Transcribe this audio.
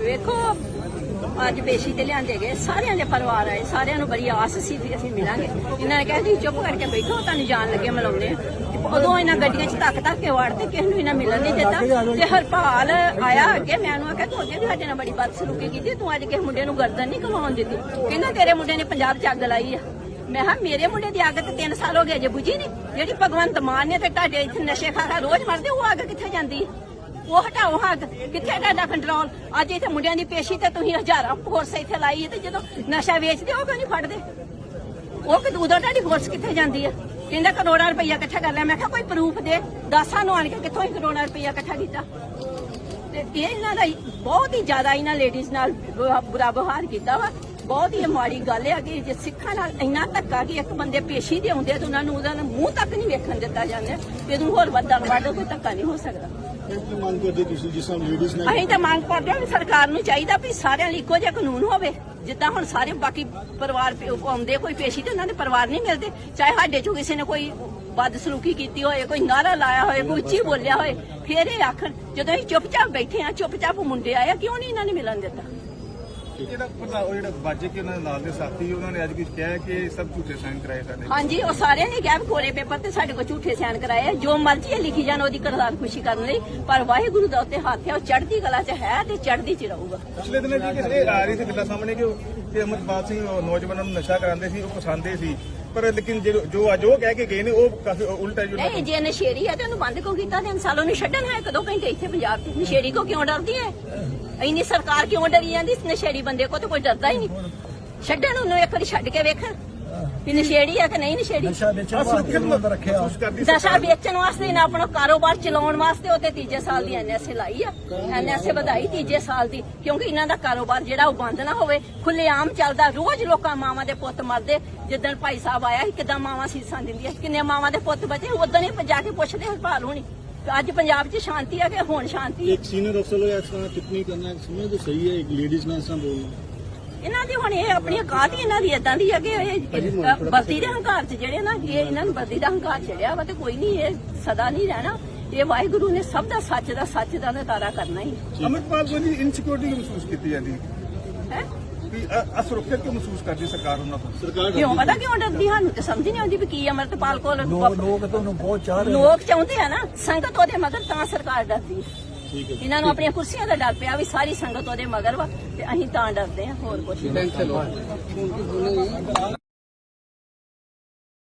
ਵੇਖੋ, ਅੱਜ ਪੇਸ਼ੀ ਤੇ ਲਿਆਂਦੇ ਗਏ, ਸਾਰਿਆਂ ਦੇ ਪਰਿਵਾਰ ਆਏ, ਸਾਰਿਆਂ ਨੂੰ ਬੜੀ ਆਸ ਸੀ ਵੀ ਅਸੀਂ ਮਿਲਾਂਗੇ। ਇਹਨਾਂ ਨੇ ਕਿਹਾ ਜੀ ਚੁੱਪ ਕਰਕੇ ਬੈਠੋ, ਤੁਹਾਨੂੰ ਜਾਣ ਲੱਗੇ, ਮਿਲਾਉਂਦੇ ਉਦੋਂ ਇਹਨਾਂ ਗੱਡੀਆਂ 'ਚ ਧੱਕ ਧੱਕ ਕੇ ਵਾੜਦੇ ਕਿਸੇ ਨੂੰ ਇਹਨਾਂ ਮਿਲਣ ਨਹੀਂ ਦਿੱਤਾ। ਤੇ ਹਰਪਾਲ ਆਇਆ ਅੱਗੇ, ਮੈਂ ਉਹਨੂੰ ਆਖਿਆ, ਤੂੰ ਅੱਗੇ ਵੀ ਸਾਡੇ ਨਾਲ ਬੜੀ ਬਦਸਲੂਕੀ ਕੀਤੀ, ਤੂੰ ਅੱਜ ਕਿਸੇ ਮੁੰਡੇ ਨੂੰ ਗਰਦਨ ਨਹੀਂ ਕਮਾਉਣ ਦਿੱਤੀ। ਕਹਿੰਦਾ, ਤੇਰੇ ਮੁੰਡੇ ਨੇ ਪੰਜਾਬ 'ਚ ਅੱਗ ਲਾਈ ਆ। ਮੈਂ ਕਿਹਾ, ਮੇਰੇ ਮੁੰਡੇ ਦੀ ਅੱਗ ਤੇ 3 ਸਾਲ ਹੋ ਗਏ ਜੇ ਬੁਝੀ ਨਹੀਂ। ਜਿਹੜੀ ਭਗਵੰਤ ਮਾਨ ਨੇ ਤੇ ਤੁਹਾਡੇ ਇੱਥੇ ਨਸ਼ੇ ਖਾ ਖਾ ਰੋਜ਼ ਮਰਦੇ, ਉਹ ਅੱਗ ਕਿੱਥੇ ਜਾਂਦੀ? ਉਹ ਹਟਾਓ ਹੱਗ ਕਿੱਥੇ ਤੁਹਾਡਾ ਕੰਟਰੋਲ ਅੱਜ ਇੱਥੇ ਮੁੰਡਿਆਂ ਦੀ ਪੇਸ਼ੀ ਤੇ ਤੁਸੀਂ ਹਜ਼ਾਰਾਂ ਫੋਰਸ ਇੱਥੇ ਲਾਈ ਤੇ ਜਦੋਂ ਨਸ਼ਾ ਵੇਚਦੇ ਉਹ ਕਿਉਂ ਨਹੀਂ ਫੜਦੇ? ਉਹ ਕਿ ਉਦੋਂ ਤੁਹਾਡੀ ਫੋਰਸ ਕਿੱਥੇ ਜਾਂਦੀ ਹੈ ਕਹਿੰਦਾ ਕਰੋੜਾਂ ਰੁਪਈਆ ਇਕੱਠਾ ਕਰ ਲਿਆ। ਮੈਂ ਕਿਹਾ ਕੋਈ ਪ੍ਰੂਫ ਦੇ। ਦਸਾਂ ਨੂੰ ਆਣ ਕੇ ਕਿੱਥੋਂ ਹੀ ਕਰੋੜਾਂ ਰੁਪਈਆ ਇਕੱਠਾ ਕੀਤਾ? ਤੇ ਇਹਨਾਂ ਦਾ ਬਹੁਤ ਹੀ ਜ਼ਿਆਦਾ ਇਹਨਾਂ ਲੇਡੀਜ਼ ਨਾਲ ਬੁਰਾ ਵਿਵਹਾਰ ਕੀਤਾ ਵਾ। ਬਹੁਤ ਹੀ ਮਾੜੀ ਗੱਲ ਹੈ ਕਿ ਜੇ ਸਿੱਖਾਂ ਨਾਲ ਇੰਨਾ ਧੱਕਾ ਕਿ ਇੱਕ ਬੰਦੇ ਪੇਸ਼ੀ ਦੇ ਆਉਂਦੇ ਤੇ ਉਹਨਾਂ ਨੂੰ ਉਹਦਾ ਮੂੰਹ ਤੱਕ ਨਹੀਂ ਵੇਖਣ ਦਿੱਤਾ ਜਾਂਦਾ ਤੇ ਇਹਨੂੰ ਹੋਰ ਵੱਡਾ ਵੱਡਾ ਕੋਈ ਧੱਕਾ ਨਹੀਂ ਹੋ ਸਕਦਾ। ਅਸੀਂ ਤਾਂ ਮੰਗ ਕਰਦੇ ਹਾਂ ਸਰਕਾਰ ਨੂੰ ਚਾਹੀਦਾ ਵੀ ਸਾਰਿਆਂ ਲਈ ਇੱਕੋ ਜਿਹਾ ਕਾਨੂੰਨ ਹੋਵੇ। ਜਿੱਦਾਂ ਹੁਣ ਸਾਰੇ ਬਾਕੀ ਪਰਿਵਾਰ ਆਉਂਦੇ ਕੋਈ ਪੇਸ਼ੀ ਤੇ ਉਹਨਾਂ ਦੇ ਪਰਿਵਾਰ ਨਹੀਂ ਮਿਲਦੇ। ਚਾਹੇ ਸਾਡੇ ਚੋਂ ਕਿਸੇ ਨੇ ਕੋਈ ਬਦਸਲੂਕੀ ਕੀਤੀ ਹੋਏ ਕੋਈ ਨਾਰਾ ਲਾਇਆ ਹੋਏ ਕੋਈ ਉੱਚੀ ਬੋਲਿਆ ਹੋਏ ਫਿਰ ਇਹ ਆਖਣ ਜਦੋਂ ਅਸੀਂ ਚੁੱਪਚਾਪ ਬੈਠੇ ਆ ਚੁੱਪਚਾਪ ਮੁੰਡੇ ਆਏ ਆ, ਕਿਉਂ ਨਹੀਂ ਇਹਨਾਂ ਨੇ ਮਿਲਣ ਦਿੱਤਾ? ਪਤਾ ਉਹ ਜਿਹੜਾ ਬਾਜੇ ਕੇ ਉਹਨਾਂ ਦੇ ਨਾਲ ਦੇ ਸਾਥੀ ਉਹਨਾਂ ਨੇ ਅੱਜ ਕੁਝ ਕਿਹਾ ਕਿ ਇਹ ਸਭ ਝੂਠੇ ਸਾਈਨ ਕਰਾਏ ਸਾਡੇ ਹਾਂਜੀ ਉਹ ਸਾਰਿਆਂ ਨੇ ਕਿਹਾ ਵੀ ਕੋਰੇ ਪੇਪਰ ਤੇ ਸਾਡੇ ਕੋਲ ਝੂਠੇ ਸਿਆਣ ਕਰਾਏ ਆ। ਜੋ ਮਰਜ਼ੀ ਇਹ ਲਿਖੀ ਜਾਣ ਉਹਦੀ ਕਰਤਾਰ ਖੁਸ਼ੀ ਕਰਨ ਲਈ। ਪਰ ਵਾਹਿਗੁਰੂ ਦਾ ਉੱਤੇ ਹੱਥ ਹੈ ਉਹ ਚੜ੍ਹਦੀ ਕਲਾ 'ਚ ਹੈ ਤੇ ਚੜ੍ਹਦੀ 'ਚ ਰਹੂਗਾ। ਪਿਛਲੇ ਦਿਨਾਂ ਜੀ ਕਿ ਇਹ ਆ ਰਹੀ ਸੀ ਗੱਲਾਂ ਸਾਹਮਣੇ ਕਿ ਉਹ- ਕਿ ਅਮਰਪਾਲ ਸਿੰਘ ਉਹ ਨੌਜਵਾਨਾਂ ਨੂੰ ਨਸ਼ਾ ਕਰਾਉਂਦੇ ਸੀ ਉਹ ਪਸੰਦੇ ਸੀ। ਪਰ ਲੇਕਿਨ ਜੋ ਜੋ ਅੱਜ ਉਹ ਕਹਿ ਕੇ ਗਏ ਨੇ ਉਹ ਕਾਫੀ ਉਲਟਾ ਜੋ ਨਹੀਂ ਜੇ ਨਸ਼ੇੜੀ ਹੈ ਤੇ ਉਹਨੂੰ ਬੰਦ ਕਿਉਂ ਕੀਤਾ? ਤੇ ਸਾਲੋਂ ਨੂੰ ਛੱਡਣ ਹੈ ਕਦੋਂ ਘੰਟੇ ਇੱਥੇ ਪੰਜਾਬ 'ਚ? ਨਸ਼ੇੜੀ ਕੋ ਕਿਉਂ ਡਰਦੀ ਹੈ? ਇੰਨੀ ਸਰਕਾਰ ਕਿਉਂ ਡਰੀ ਜਾਂਦੀ? ਇਸ ਨਸ਼ੇੜੀ ਬੰਦੇ ਕੋ ਤਾਂ ਕੋਈ ਡਰਦਾ ਹੀ ਨਹੀਂ। ਛੱਡਣ ਉਹਨੂੰ ਇੱਕ ਵਾਰੀ ਛੱਡ ਕੇ ਵੇਖਣ। ਵੀ ਨਸ਼ੇੜੀ ਹੈ ਕਿ ਨਹੀਂ ਨਸ਼ੇੜੀ? ਨਸ਼ਾ ਵੇਚਣ ਵਾਸਤੇ ਉਹਨੂੰ ਅੰਦਰ ਰੱਖਿਆ। ਨਸ਼ਾ ਵੇਚਣ ਵਾਸਤੇ ਨਾ ਆਪਣਾ ਕਾਰੋਬਾਰ ਚਲਾਉਣ ਵਾਸਤੇ ਉਹ ਤੇ ਤੀਜੇ ਸਾਲ ਦੀ ਐਨਐਸਏ ਲਾਈ ਆ। ਐਨਐਸਏ ਵਧਾਈ ਤੀਜੇ ਸਾਲ ਦੀ ਕਿਉਂਕਿ ਇਹਨਾਂ ਦਾ ਕਾਰੋਬਾਰ ਜਿਹੜਾ ਉਹ ਬੰਦ ਨਾ ਹੋਵੇ ਖੁੱਲੇਆਮ ਚੱਲਦਾ। ਰੋਜ਼ ਲੋਕਾਂ ਮਾਵਾਂ ਦੇ ਪੁੱਤ ਮਰਦੇ। ਜਿੱਦਣ ਭਾਈ ਸਾਹਿਬ ਆਇਆ ਸੀ ਕਿਦਾਂ ਮਾਵਾਂ ਸੀਸਾਂ ਦਿੰਦੀਆਂ ਸੀ, ਕਿੰਨੇ ਮਾਵਾਂ ਦੇ ਪੁੱਤ ਬਚੇ। ਉਦੋਂ ਹੀ ਜਾ ਕੇ ਪੁੱਛਦੇ ਹਰਪਾਲ ਹੋਣੀ। ਅੱਜ ਪੰਜਾਬ 'ਚ ਸ਼ਾਂਤੀ ਆ ਕਿ ਹੁਣ ਸ਼ਾਂਤੀ ਹੈ ਇੱਕ ਸੀਨੀਅਰ ਅਫਸਰ ਨੂੰ ਇਸ ਤਰ੍ਹਾਂ ਟਿੱਪਣੀ ਕਰਨਾ ਸਮਝ ਤਾਂ ਸਹੀ ਹੈ ਇੱਕ ਲੇਡੀਜ਼ ਨਾਲ ਇਸ ਤਰ੍ਹਾਂ ਬੋਲਣਾ। ਇਹਨਾਂ ਦੀ ਹੁਣ ਇਹ ਆਪਣੀ ਔਕਾਤ ਹੀ ਇਹਨਾਂ ਦੀ ਇਦਾਂ ਦੀ ਹੈ ਕਿ ਇਹ ਬਰਦੀ ਦੇ ਹੰਕਾਰ 'ਚ ਜਿਹੜੇ ਨਾ ਇਹ ਇਹਨਾਂ ਨੂੰ ਬਰਦੀ ਦਾ ਹੰਕਾਰ ਚੜਿਆ ਵਾ ਤੇ ਕੋਈ ਨਹੀਂ ਇਹ ਸਦਾ ਨਹੀਂ ਰਹਿਣਾ। ਇਹ ਵਾਹਿਗੁਰੂ ਨੇ ਸਭ ਦਾ ਸੱਚ ਦਾ ਸੱਚ ਦਾ ਨਤਾਰਾ ਕਰਨਾ ਹੀ। ਅਮਰਪਾਲ ਦੀ ਇਨਸਿਕਿਉਰਿਟੀ ਮਹਿਸੂਸ ਕੀਤੀ ਜਾਂਦੀ? ਹੈ? ਵੀ ਅਸੁਰੱਖਿਅਤ ਕਿਉਂ ਮਹਿਸੂਸ ਕਰਦੀ ਸਰਕਾਰ ਉਹਨਾਂ ਤੋਂ? ਸਰਕਾਰ ਕਿਉਂ ਪਤਾ ਕਿਉਂ ਡਰਦੀ? ਸਾਨੂੰ ਤੇ ਸਮਝ ਨਹੀਂ ਆਉਂਦੀ ਵੀ ਕੀ ਅਮਰਤਪਾਲ ਕੋਲ ਲੋਕ ਤੁਹਾਨੂੰ ਬਹੁਤ ਚਾਹ ਲੋਕ ਚਾਹੁੰਦੇ ਆ ਨਾ ਸੰਗਤ ਉਹਦੇ ਮਗਰ ਤਾਂ ਸਰਕਾਰ ਡਰਦੀ। ਹੈ ਇਹਨਾਂ ਨੂੰ ਆਪਣੀਆਂ ਕੁਰਸੀਆਂ ਦਾ ਡਰ ਪਿਆ ਵੀ ਸਾਰੀ ਸੰਗਤ ਉਹਦੇ ਮਗਰ ਵਾ ਤੇ ਅਸੀਂ ਤਾਂ ਡਰਦੇ ਆ ਹੋਰ ਕੁਝ ਨਹੀਂ।